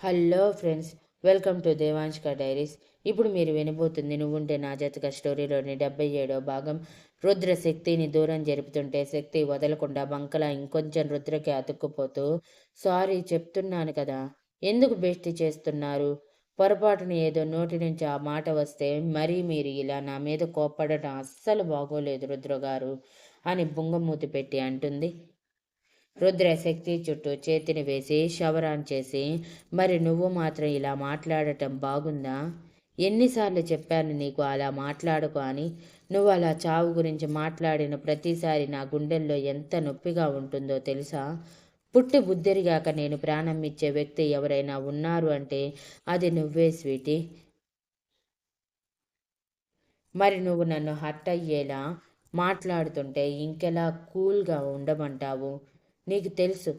Hello friends welcome to Devanshka diaries. ఇప్పుడు మీరు వినబోతుంది నువ్వుంటే నా జాతక స్టోరీలోని డెబ్బై ఏడో భాగం. రుద్ర శక్తిని దూరం జరుపుతుంటే శక్తి వదలకుండా బంకలా ఇంకొంచెం రుద్రకి అతుక్కుపోతూ సారీ చెప్తున్నాను కదా ఎందుకు బెస్టి చేస్తున్నారు? పొరపాటున ఏదో నోటి నుంచి ఆ మాట వస్తే మరీ మీరు ఇలా నా మీద కోప్పడటం అస్సలు బాగోలేదు రుద్ర గారు అని బుంగమూతి పెట్టి అంటుంది. రుద్రశక్తి చుట్టూ చేతిని వేసి శవరాన్ చేసి మరి నువ్వు మాత్రం ఇలా మాట్లాడటం బాగుందా? ఎన్నిసార్లు చెప్పాను నీకు అలా మాట్లాడుకో అని. నువ్వు అలా చావు గురించి మాట్లాడిన ప్రతిసారి నా గుండెల్లో ఎంత నొప్పిగా ఉంటుందో తెలుసా? పుట్టి బుద్ధిరిగాక నేను ప్రాణం ఇచ్చే వ్యక్తి ఎవరైనా ఉన్నారు అంటే అది నువ్వే స్వీటీ. మరి నువ్వు నన్ను హర్ట్ అయ్యేలా మాట్లాడుతుంటే ఇంకెలా కూల్గా ఉండమంటావు? నీకు తెలుసు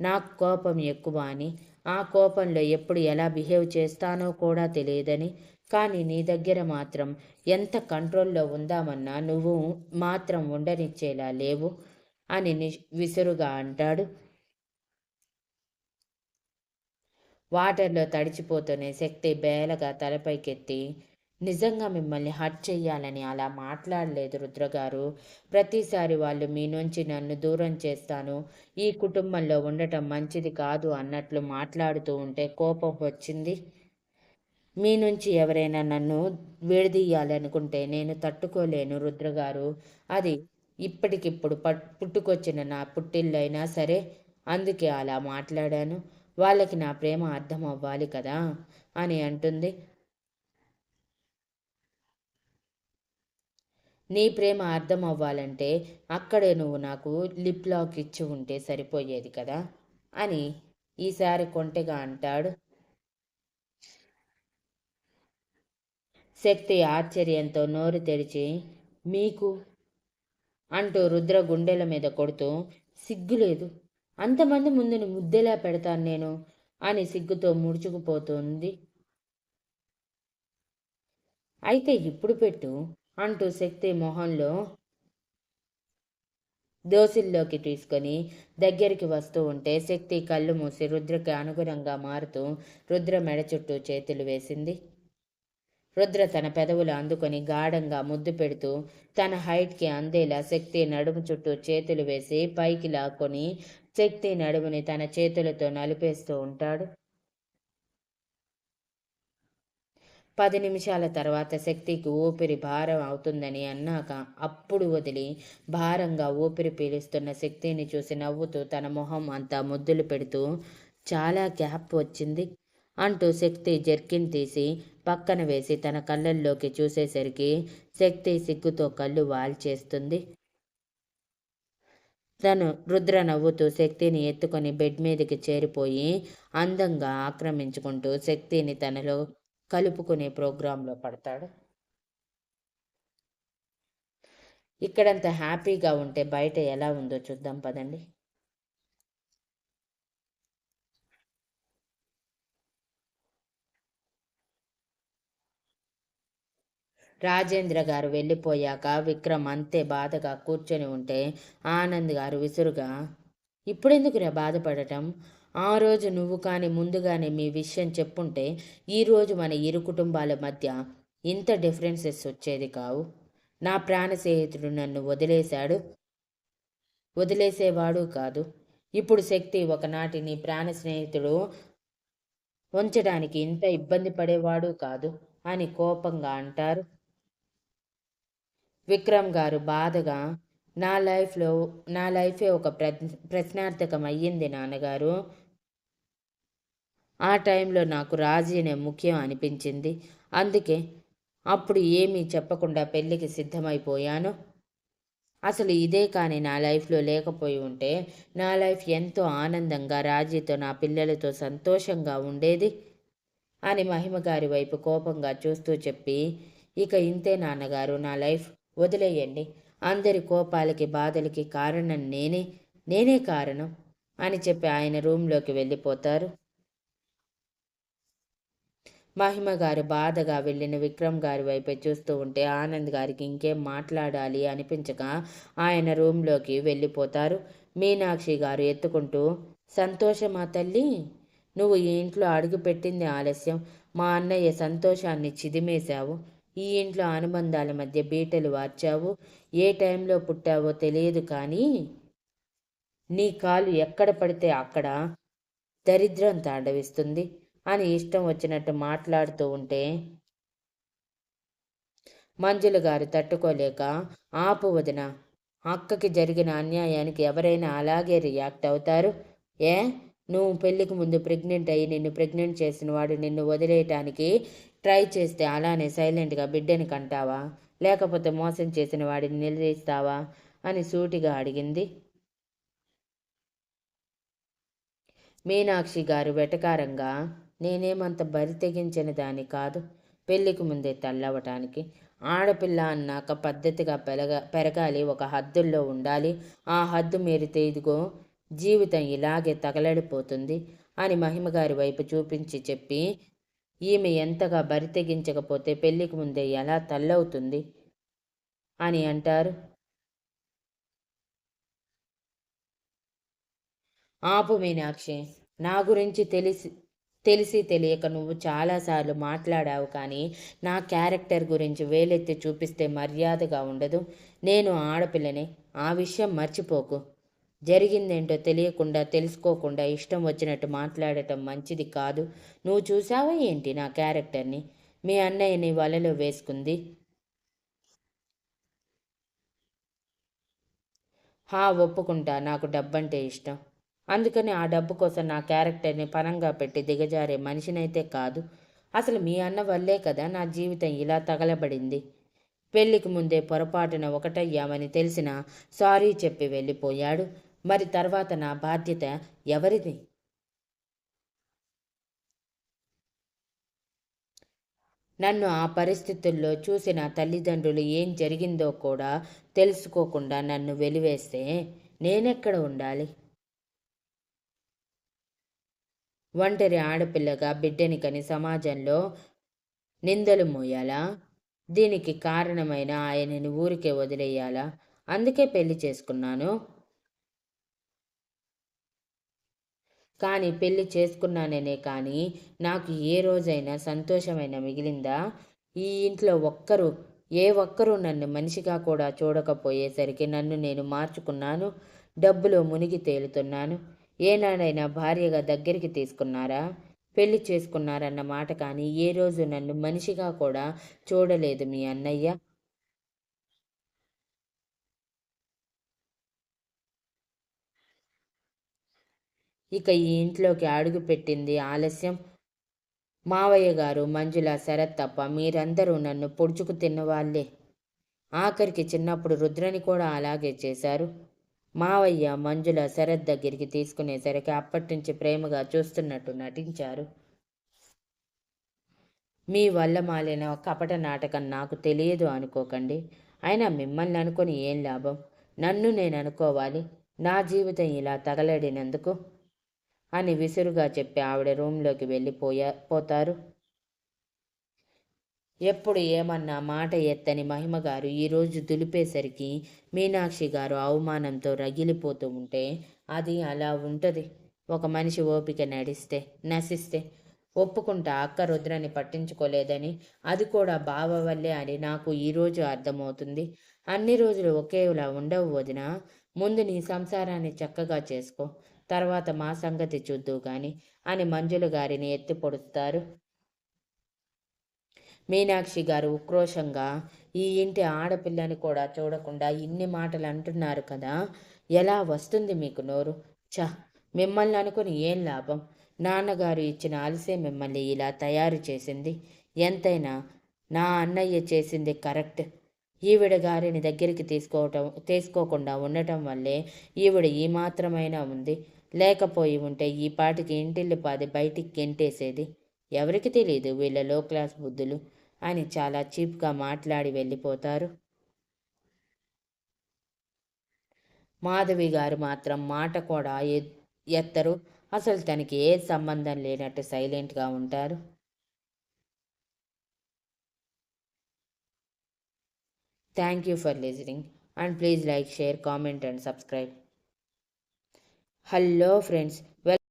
నాకు కోపం ఎక్కువ అని. ఆ కోపంలో ఎప్పుడు ఎలా బిహేవ్ చేస్తానో కూడా తెలియదని. కానీ నీ దగ్గర మాత్రం ఎంత కంట్రోల్లో ఉందామన్నా నువ్వు మాత్రం ఉండనిచ్చేలా లేవు అని విసురుగా అంటాడు. వాటర్లో తడిచిపోతూనే శక్తి బేలగా తలపైకెత్తి నిజంగా మిమ్మల్ని హర్ట్ చెయ్యాలని అలా మాట్లాడలేదు రుద్రగారు. ప్రతిసారి వాళ్ళు మీ నుంచి నన్ను దూరం చేస్తాను. ఈ కుటుంబంలో ఉండటం మంచిది కాదు అన్నట్లు మాట్లాడుతూ ఉంటే కోపం వచ్చింది. మీ నుంచి ఎవరైనా నన్ను విడదీయాలనుకుంటే నేను తట్టుకోలేను రుద్రగారు. అది ఇప్పటికిప్పుడు పట్ పుట్టుకొచ్చిన నా పుట్టిల్లైనా సరే అందుకే అలా మాట్లాడాను. వాళ్ళకి నా ప్రేమ అర్థం అవ్వాలి కదా అని అంటుంది. నీ ప్రేమ అర్థం అవ్వాలంటే అక్కడే నువ్వు నాకు లిప్ లాక్ ఇచ్చి ఉంటే సరిపోయేది కదా? అని ఈసారి కొంటెగా అంటాడు. శక్తి ఆశ్చర్యంతో నోరు తెరిచి మీకు అంటూ రుద్ర గుండెల మీద కొడుతూ సిగ్గులేదు. అంతమంది ముందుని ముద్దెలా పెడతాను నేను? అని సిగ్గుతో ముడుచుకుపోతుంది. అయితే ఇప్పుడు పెట్టు. అంటూ శక్తి మొహంలో దోసిల్లోకి తీసుకొని దగ్గరికి వస్తూ ఉంటే శక్తి కళ్ళు మూసి రుద్రకి అనుగుణంగా మారుతూ రుద్ర మెడ చుట్టూ చేతులు వేసింది. రుద్ర తన పెదవులు అందుకొని గాఢంగా ముద్దు పెడుతూ తన హైట్కి అందేలా శక్తి నడుము చుట్టూ చేతులు వేసి పైకి లాక్కొని శక్తి నడుముని తన చేతులతో నలిపేస్తూ ఉంటాడు. పది నిమిషాల తర్వాత శక్తికి ఊపిరి భారం అవుతుందని అన్నాక అప్పుడు వదిలి భారంగా ఊపిరి పీలుస్తున్న శక్తిని చూసి నవ్వుతూ తన మొహం అంతా ముద్దులు పెడుతూ చాలా గ్యాప్ వచ్చింది అంటూ శక్తి జర్కిన్ తీసి పక్కన వేసి తన కళ్ళల్లోకి చూసేసరికి శక్తి సిగ్గుతో కళ్ళు వాల్చేస్తుంది. తను రుద్ర నవ్వుతూ శక్తిని ఎత్తుకొని బెడ్ మీదకి చేరిపోయి అందంగా ఆక్రమించుకుంటూ శక్తిని తనలో కలుపుకునే ప్రోగ్రాంలో పడతాడు. ఇక్కడంత హ్యాపీగా ఉంటే బయట ఎలా ఉందో చూద్దాం పదండి. రాజేంద్ర గారు వెళ్ళిపోయాక విక్రమ్ అంతే బాధగా కూర్చొని ఉంటే ఆనంద్ గారు విసురుగా ఇప్పుడెందుకురా బాధపడటం? ఆ రోజు నువ్వు కానీ ముందుగానే మీ విషయం చెప్పుంటే ఈరోజు మన ఇరు కుటుంబాల మధ్య ఇంత డిఫరెన్సెస్ వచ్చేది కావు. నా ప్రాణ స్నేహితుడు నన్ను వదిలేశాడు. వదిలేసేవాడు కాదు. ఇప్పుడు శక్తి ఒకనాటి నీ ప్రాణ స్నేహితుడు ఉంచడానికి ఇంత ఇబ్బంది పడేవాడు కాదు అని కోపంగా అంటారు. విక్రమ్ గారు బాధగా నా లైఫ్లో నా లైఫే ఒక ప్రశ్నార్థకం అయ్యింది నాన్నగారు. ఆ టైంలో నాకు రాజీనే ముఖ్యం అనిపించింది. అందుకే అప్పుడు ఏమీ చెప్పకుండా పెళ్ళికి సిద్ధమైపోయాను. అసలు ఇదే కానీ నా లైఫ్లో లేకపోయి ఉంటే నా లైఫ్ ఎంతో ఆనందంగా రాజీతో నా పిల్లలతో సంతోషంగా ఉండేది అని మహిమ గారి వైపు కోపంగా చూస్తూ చెప్పి ఇక ఇంతే నాన్నగారు నా లైఫ్ వదిలేయండి. అందరి కోపాలకి బాధలకి కారణం నేనే నేనే కారణం అని చెప్పి ఆయన రూంలోకి వెళ్ళిపోతారు. మహిమ గారు బాధగా వెళ్ళిన విక్రమ్ గారి వైపే చూస్తూ ఉంటే ఆనంద్ గారికి ఇంకేం మాట్లాడాలి అనిపించక ఆయన రూమ్లోకి వెళ్ళిపోతారు. మీనాక్షి గారు ఎత్తుకుంటూ సంతోషమా తల్లి? నువ్వు ఈ ఇంట్లో అడుగు పెట్టింది ఆలస్యం. మా అన్నయ్య సంతోషాన్ని చిదిమేశావు. ఈ ఇంట్లో అనుబంధాల మధ్య బీటలు వార్చావు. ఏ టైంలో పుట్టావో తెలియదు కానీ నీ కాలు ఎక్కడ పడితే అక్కడ దరిద్రం తాండవిస్తుంది. అని ఇష్టం వచ్చినట్టు మాట్లాడుతూ ఉంటే మంజులు గారు తట్టుకోలేక ఆపు వదిన అక్కకి జరిగిన అన్యాయానికి ఎవరైనా అలాగే రియాక్ట్ అవుతారు? ఏ? నువ్వు పెళ్ళికి ముందు ప్రెగ్నెంట్ అయ్యి నిన్ను ప్రెగ్నెంట్ చేసిన వాడు నిన్ను వదిలేయటానికి ట్రై చేస్తే అలానే సైలెంట్గా బిడ్డని కంటావా? లేకపోతే మోసం చేసిన వాడిని నిలదీస్తావా? అని సూటిగా అడిగింది. మీనాక్షి గారు వెటకారంగా నేనేమంత బరి తెగించిన దాన్ని కాదు. పెళ్ళికి ముందే తల్లవటానికి ఆడపిల్ల అన్నాక పద్ధతిగా పెరగ పెరగాలి ఒక హద్దుల్లో ఉండాలి. ఆ హద్దు మీరితే ఇదిగో జీవితం ఇలాగే తగలడిపోతుంది అని మహిమగారి వైపు చూపించి చెప్పి ఈమె ఎంతగా బరి తెగించకపోతే పెళ్ళికి ముందే ఎలా తల్లవుతుంది అని అంటారు. ఆపు మీనాక్షి నా గురించి తెలిసి తెలిసి తెలియక నువ్వు చాలాసార్లు మాట్లాడావు కానీ నా క్యారెక్టర్ గురించి వేలెత్తి చూపిస్తే మర్యాదగా ఉండదు. నేను ఆడపిల్లనే. ఆ విషయం మర్చిపోకు. జరిగిందేంటో తెలియకుండా తెలుసుకోకుండా ఇష్టం వచ్చినట్టు మాట్లాడటం మంచిది కాదు. నువ్వు చూసావా ఏంటి నా క్యారెక్టర్ని? మీ అన్నయ్యని వలలో వేసుకుంది. హా ఒప్పుకుంటా. నాకు డబ్బంటే ఇష్టం. అందుకని ఆ డబ్బు కోసం నా క్యారెక్టర్ని పనంగా పెట్టి దిగజారే మనిషినైతే కాదు. అసలు మీ అన్న వల్లే కదా నా జీవితం ఇలా తగలబడింది. పెళ్ళికి ముందే పొరపాటున ఒకటయ్యామని తెలిసిన సారీ చెప్పి వెళ్ళిపోయాడు. మరి తర్వాత నా బాధ్యత ఎవరిది? నన్ను ఆ పరిస్థితుల్లో చూసిన తల్లిదండ్రులు ఏం జరిగిందో కూడా తెలుసుకోకుండా నన్ను వెలివేస్తే నేనెక్కడ ఉండాలి? ఒంటరి ఆడపిల్లగా బిడ్డని కని సమాజంలో నిందలు మోయాలా? దీనికి కారణమైన ఆయనని ఊరికే వదిలేయాలా? అందుకే పెళ్ళి చేసుకున్నాను. కానీ పెళ్ళి చేసుకున్నాననే కానీ నాకు ఏ రోజైనా సంతోషమైన మిగిలిందా? ఈ ఇంట్లో ఒక్కరు ఏ ఒక్కరూ నన్ను మనిషిగా కూడా చూడకపోయేసరికి నన్ను నేను మార్చుకున్నాను. డబ్బులో మునిగి తేలుతున్నాను. ఏనాడైనా భార్యగా దగ్గరికి తీసుకున్నారా? పెళ్ళి చేసుకున్నారన్న మాట కానీ ఏ రోజు నన్ను మనిషిగా కూడా చూడలేదు మీ అన్నయ్య. ఇక ఈ ఇంట్లోకి అడుగు పెట్టింది ఆలస్యం. మావయ్య గారు మంజుల శరత్ తప్ప మీరందరూ నన్ను పొడుచుకు తిన్నవాళ్ళే ఆఖరికి చిన్నప్పుడు రుద్రని కూడా అలాగే చేశారు. మావయ్య మంజుల శరత్ దగ్గరికి తీసుకునేసరికి అప్పటి నుంచి ప్రేమగా చూస్తున్నట్టు నటించారు. మీ వల్ల మాలిన కపట నాటకం నాకు తెలియదు అనుకోకండి. అయినా మిమ్మల్ని అనుకొని ఏం లాభం? నన్ను నేను అనుకోవాలి. నా జీవితం ఇలా తగలడినందుకు? అని విసురుగా చెప్పి ఆవిడ రూమ్లోకి వెళ్ళిపోయా పోతారు. ఎప్పుడు ఏమన్నా మాట ఎత్తని మహిమగారు ఈరోజు దులిపేసరికి మీనాక్షి గారు అవమానంతో రగిలిపోతూ ఉంటే అది అలా ఉంటుంది. ఒక మనిషి ఓపిక నడిస్తే నశిస్తే ఒప్పుకుంటా అక్క రుద్రని పట్టించుకోలేదని అది కూడా బావ వల్లే అని నాకు ఈరోజు అర్థమవుతుంది. అన్ని రోజులు ఒకేలా ఉండవు వదిన. ముందు నీ సంసారాన్ని చక్కగా చేసుకో తర్వాత మా సంగతి చూద్దు కానీ అని మంజుల గారిని ఎత్తి పొడుస్తారు. మీనాక్షి గారు ఉక్రోషంగా ఈ ఇంటి ఆడపిల్లని కూడా చూడకుండా ఇన్ని మాటలు అంటున్నారు కదా ఎలా వస్తుంది మీకు నోరు? చ మిమ్మల్ని అనుకుని ఏం లాభం? నాన్నగారు ఇచ్చిన అలసే మిమ్మల్ని ఇలా తయారు చేసింది. ఎంతైనా నా అన్నయ్య చేసింది కరెక్ట్. ఈవిడ గారిని దగ్గరికి తీసుకోవటం తీసుకోకుండా ఉండటం వల్లే ఈవిడ ఈ మాత్రమైనా ఉంది. లేకపోయి ఉంటే ఈ పాటికి ఇంటిల్లి పాది బయటికి గెంటేసేది. ఎవరికి తెలియదు వీళ్ళ లో క్లాస్ బుద్ధులు అని చాలా చీప్గా మాట్లాడి వెళ్ళిపోతారు. మాధవి గారు మాత్రం మాట కూడా ఎత్తరు. అసలు తనకి ఏ సంబంధం లేనట్టు సైలెంట్గా ఉంటారు. Thank you for listening and please like share comment and subscribe. Hello friends well